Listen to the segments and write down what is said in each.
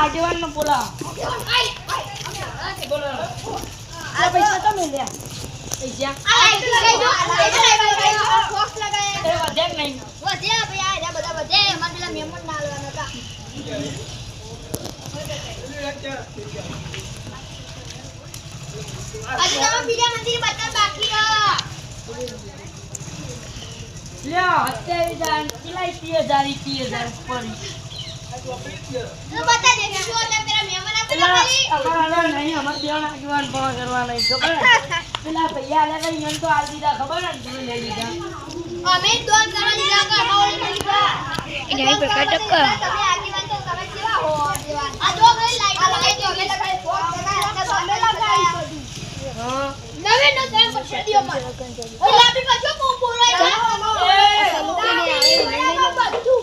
આગેવાનને બોલા આ પૈસા તો મેં લ્યા પૈસા એ વધે જ નહીં લ્યો, અત્યારે જાણ પેલા ત્રીસ હજાર ઈ ત્રીસ હજાર ઉપર પેલા અમારા નહીં અમારે આગેવાન પણ કરવા નહીં ખબર ને? પેલા ખબર ને દીધા કે અમારે કર. તમે આગેવાન તો તમે કેવા હો આગેવાન આ જો ભાઈ લાઈટ લગાઈ દો અમે હા નો તમે પછી દિયો માં ઓલા આપી પાછો બહુ બોલાય બધું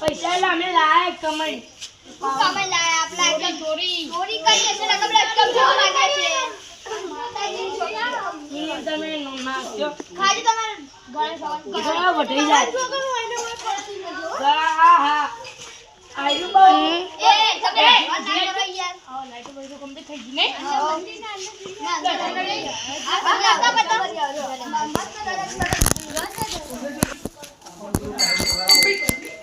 પૈસા અમે તમારા કમાઈ બધું મારજો જો અને આ લાઈટ લગાઈ આ લાઈટ લગાઈ તમારા ખૂબ આભાર તમે આમાં પી આપી આપી આ લાઈટો લગાઈ દો ના અહીંયા કોઈ પૈસા બતાવતો અહીંયા પૈસા પૈસા એટલે અમે લાયક કમાઈ ઈ તમે નાખ્યો ઘણા વઢાઈ જાય હા હા હા આયુ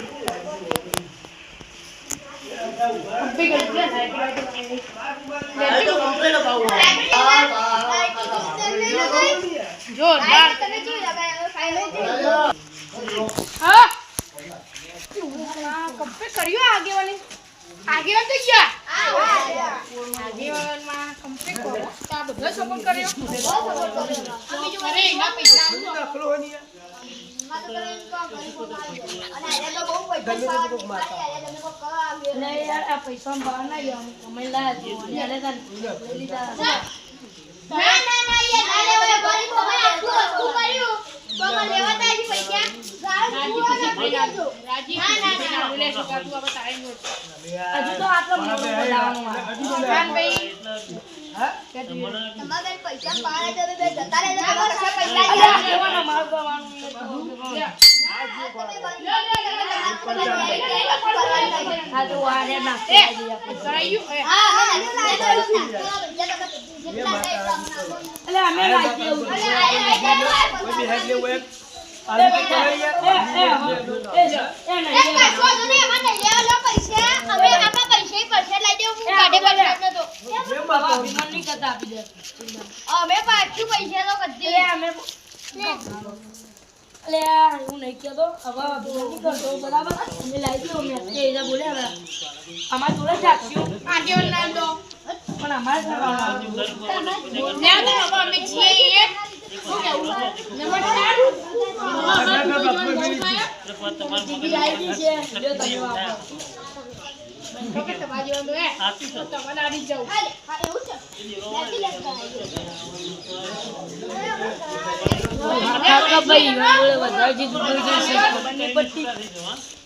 બહુ લાઈટો બધું જોરદાર હા કમ્પ્લીટ કર્યું આગેવાની આગેવાન તો ગયા આગેવાનમાં કમ્પ્લીટ કરો તો આ બધો સપોર્ટ કર્યો અરે એના પૈસા એટલે યાર આ પૈસા બહાર ના ગયા કમાઈ લાયા છે અને આલે લઈ લીધા ના ના ના યાર આલે ઓલા ગરીબ ભાઈ આટલું વસ્તુ કર્યું તો મને લેવાતા હજી પૈસા ગાળ પૂરો ના દેજો રાજી ના, ના, ના. બોલે શું કાતું આપણે તારે હજુ તો આટલો મોટો બનાવવાનો મારે ખાનભાઈ તમારે પૈસા પાડે તો બે જતા રહેજો તમારે પૈસા અરે છે. આ અમે પાછો પૈસા. અમે આપણા પૈસા ય પરસે લઈ દેવું. હું કાઢે પરસે નતો. બાબા અભિમાન નહીં કરતા આપી દે અમે પાછું પૈસા તો કદી અમે એટલે હું નહીં કહેતો. હવે અભિમાન કરતો બરાબર? અમે લાવી દઉં અમે અત્યારે એના બોલે હવે અમારે જોડે જ રાખ્યું આગેવાન ના દો. પણ અમારે કરવાનું ના દો હવે અમે છીએ શું કેવું વાપરો. તમારા તો તમારે જ છે. લેતી લેતા કાકા ભાઈ જોડે વધારે જે દૂધ છે ખબર નહીં પડતી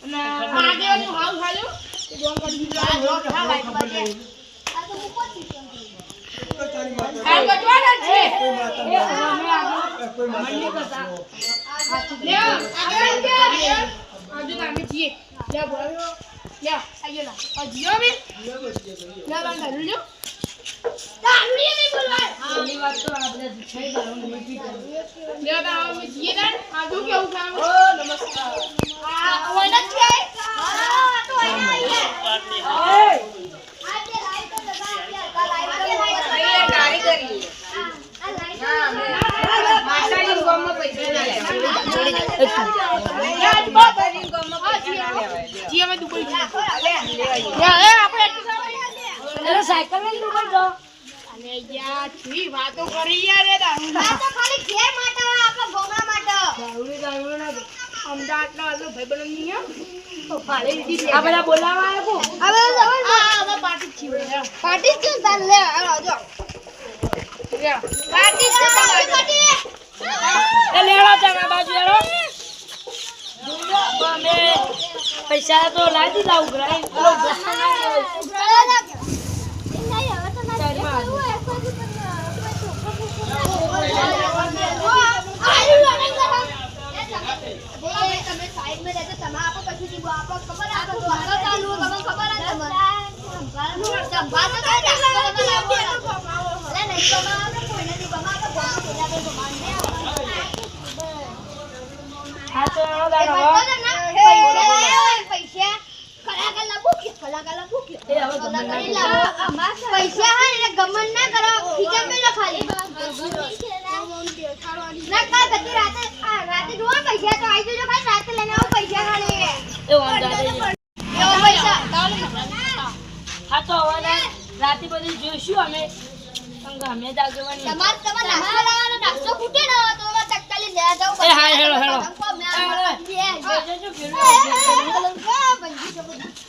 અને આગેવાનું હાવ ખાજો એ દોન કરી દીધું. આ દોન ખાવા આ તો મૂકો જ છે. આ બટવાના છે. એ અમે આગળ ઓય! આ જે લાઈટો લગાવી આ લાઈટો કારીગરી જી અમે દુબઈ. લે, એ આપણે એટલે સાયકલ લઈને દુબઈ જો અને યારથી વાતો કરી યાર એ આ તો ખાલી ઘેર માટે આપણા ગોમડા માટે. દારૂ દારૂ ના અમદાવાદનો આજનો ભાઈબંધ નહીં હો. તો ભાડે દીધી આ બધા બોલાવા આવ્યો હવે હવે પાર્ટી જ પાર્ટી છે તાર લે, હાલો, જો. પાર્ટી છે પાર્ટી. એ લેડો તમે બાજુ લેડો તો અમે પૈસા તો લાવી દીધા લેવાય. હા તો લેડો દાડો હવે. પૈસા કલાકાર ના એટલે પૈસા હા એટલે ગમન ના કરો ખીચા મેલો ખાલી ના કાલ બધી રાતે રાતે જોવા પૈસા તો આવી જજો કાલ રાતે લઈને આવો પૈસા ખાલી એ વાંધો પૈસા હા તો હવે રાતે બધી જોઈશું અમે અમે જ આગેવાની તમાર તમાર નાસ્તો લાવવાનો નાસ્તો ખૂટે ને તો તમારે તત્કાલીન લેવા જાવ એ હા, hello, hello. Hello hello. Hello hello hello hello hello બંધી